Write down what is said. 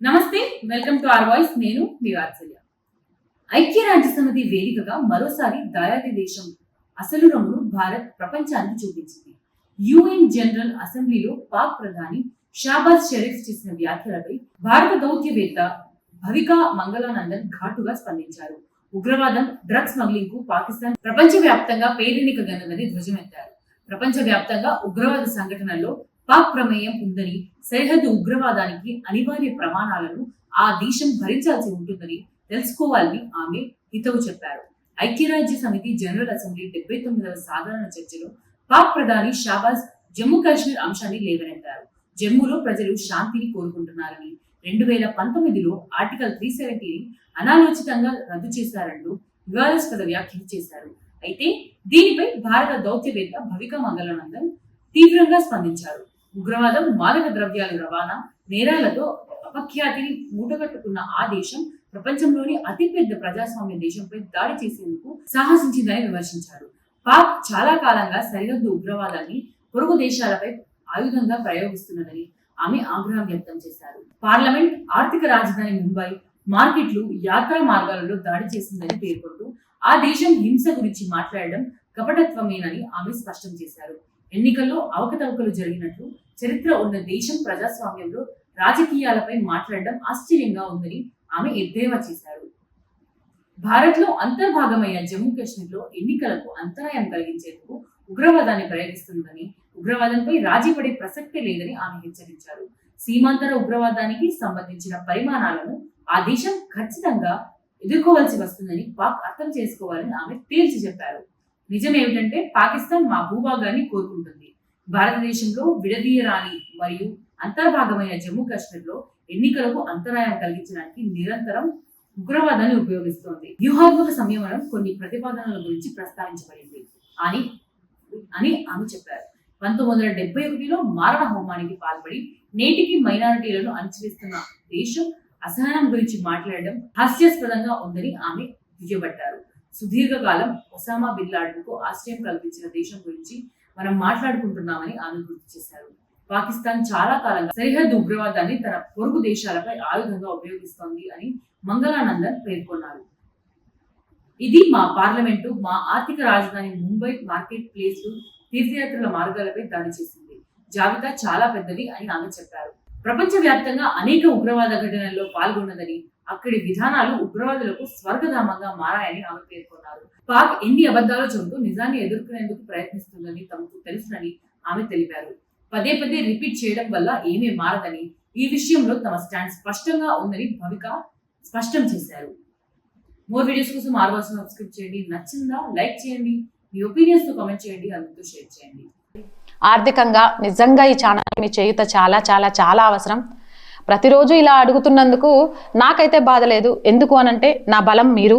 నమస్తే welcome to are voice. నేను మీ వాత్సల్య. ఐక్యరాజ్య సమితి వేదికగా మరోసారి దాయాది దేశం అసలు రంగును భారత్ ప్రపంచానికి చూపించింది. యుఎన్ జనరల్ అసెంబ్లీలో పాక్ ప్రధాని షాబాజ్ షరీఫ్ చేసిన వ్యాఖ్యలపై భారత దౌత్యవేత్త భవికా మంగళానందన్ ఘాటుగా స్పందించారు. ఉగ్రవాదం డ్రగ్స్ స్మగ్లింగ్కు పాకిస్తాన్ ప్రపంచవ్యాప్తంగా పేరెన్నిక గన్నదని ధ్వజమెత్తారు. ప్రపంచవ్యాప్తంగా ఉగ్రవాద సంఘటనల్లో పాక్ ప్రమేయం ఉందని సరిహద్దు ఉగ్రవాదానికి అనివార్య ప్రమాణాలను ఆ దేశం భరించాల్సి ఉంటుందని తెలుసుకోవాలని ఆమె హితవు చెప్పారు. ఐక్యరాజ్య సమితి జనరల్ అసెంబ్లీ డెబ్బై తొమ్మిదవ సాధారణ చర్చలో పాక్ ప్రధాని షాబాజ్ జమ్మూ కాశ్మీర్ అంశాన్ని లేవనెత్తారు. జమ్మూలో ప్రజలు శాంతిని కోరుకుంటున్నారని రెండు వేల పంతొమ్మిదిలో ఆర్టికల్ త్రీ సెవెంటీని అనాలోచితంగా రద్దు చేశారంటూ వివాదాస్పద వ్యాఖ్యలు చేశారు. అయితే దీనిపై భారత దౌత్యవేత్త భవిక మంగళానందన్ తీవ్రంగా స్పందించారు. ఉగ్రవాదం మాదక ద్రవ్యాలు రవాణా నేరాలతో అపఖ్యాతిని మూటగట్టుకున్న ఆ దేశం ప్రపంచంలోని అతిపెద్ద ప్రజాస్వామ్య దేశంపై దాడి చేసేందుకు సాహసించిందని విమర్శించారు. పాక్ చాలా కాలంగా సరిహద్దు ఉగ్రవాదాన్ని పొరుగు దేశాలపై ఆయుధంగా ప్రయోగిస్తున్నదని ఆమె ఆగ్రహం వ్యక్తం చేశారు. పార్లమెంట్ ఆర్థిక రాజధాని ముంబై మార్కెట్లు యాత్రా మార్గాలలో దాడి చేసిందని పేర్కొంటూ ఆ దేశం హింస గురించి మాట్లాడడం కపటత్వమేనని ఆమె స్పష్టం చేశారు. ఎన్నికల్లో అవకతవకలు జరిగినట్లు చరిత్ర ఉన్న దేశం ప్రజాస్వామ్యంలో రాజకీయాలపై మాట్లాడడం ఆశ్చర్యంగా ఉందని ఆమె ఎద్దేవా చేశారు. భారత్లో అంతర్భాగమైన జమ్మూ కాశ్మీర్లో ఎన్నికలకు అంతరాయం కలిగించేందుకు ఉగ్రవాదాన్ని ప్రయోగిస్తుందని ఉగ్రవాదంపై రాజీ పడే ప్రసక్తే లేదని ఆమె హెచ్చరించారు. సీమాంతర ఉగ్రవాదానికి సంబంధించిన పరిమాణాలను ఆ దేశం ఖచ్చితంగా ఎదుర్కోవాల్సి వస్తుందని పాక్ అర్థం చేసుకోవాలని ఆమె తేల్చి చెప్పారు. నిజమేమిటంటే పాకిస్తాన్ మా భూభాగాన్ని కోరుకుంటుంది. భారతదేశంలో విడదీయరాని మరియు అంతర్భాగమైన జమ్మూ కాశ్మీర్లో ఎన్నికలకు అంతరాయం కలిగించడానికి నిరంతరం ఉగ్రవాదాన్ని ఉపయోగిస్తోంది. వ్యూహాత్మక సంయమనం కొన్ని ప్రతిపాదనల గురించి ప్రస్తావించబడింది. అని అని ఆమె చెప్పారు. పంతొమ్మిది వందల డెబ్బై ఒకటిలో మారణ హోమానికి పాల్పడి నేటికి మైనారిటీలను అణచివేస్తున్న దేశం అసహనం గురించి మాట్లాడడం హాస్యాస్పదంగా ఉందని ఆమె దుయ్యబట్టారు. సుదీర్ఘకాలం ఒసామా బిన్ లాడెన్ ఆశ్రయం కల్పించిన దేశం గురించి మనం మాట్లాడుకుంటున్నామని ఆమె గుర్తు చేశారు. పాకిస్తాన్ చాలా కాలంగా సరిహద్దు ఉగ్రవాదాన్ని తన పొరుగు దేశాలపై ఆయుధంగా ఉపయోగిస్తోంది అని మంగళానందన్ పేర్కొన్నారు. ఇది మా పార్లమెంటు మా ఆర్థిక రాజధాని ముంబై మార్కెట్ ప్లేస్లు తీర్థయాత్రల మార్గాలపై దాడి చేసింది. జాబితా చాలా పెద్దది అని ఆమె చెప్పారు. ప్రపంచవ్యాప్తంగా అనేక ఉగ్రవాద ఘటనల్లో పాల్గొన్నదని అక్కడి విధానాలు ఉగ్రవాదులకు స్వర్గధామంగా మారాయని ఆమె పేర్కొన్నారు. పాక్ ఎన్ని అబద్ధాలు చెబుతూ నిజాన్ని ఎదుర్కొనేందుకు ప్రయత్నిస్తుందని తమకు తెలుసునని ఆమె తెలిపారు. పదే పదే రిపీట్ చేయడం వల్ల ఏమీ మారదని ఈ విషయంలో తమ స్టాండ్ స్పష్టంగా ఉందని భవిక స్పష్టం చేశారు. మోర్ వీడియోస్ కోసం ఆర్వాస్ సబ్స్క్రైబ్ చేయండి. నచ్చిందా? లైక్ చేయండి. మీ ఒపీనియన్స్తో కామెంట్ చేయండి. అందరితో షేర్ చేయండి. ఆర్థికంగా నిజంగా ఈ ఛానల్ మీ చేయుత చాలా చాలా చాలా అవసరం. ప్రతిరోజు ఇలా అడుగుతున్నందుకు నాకైతే బాధ లేదు. ఎందుకు అనంటే నా బలం మీరు.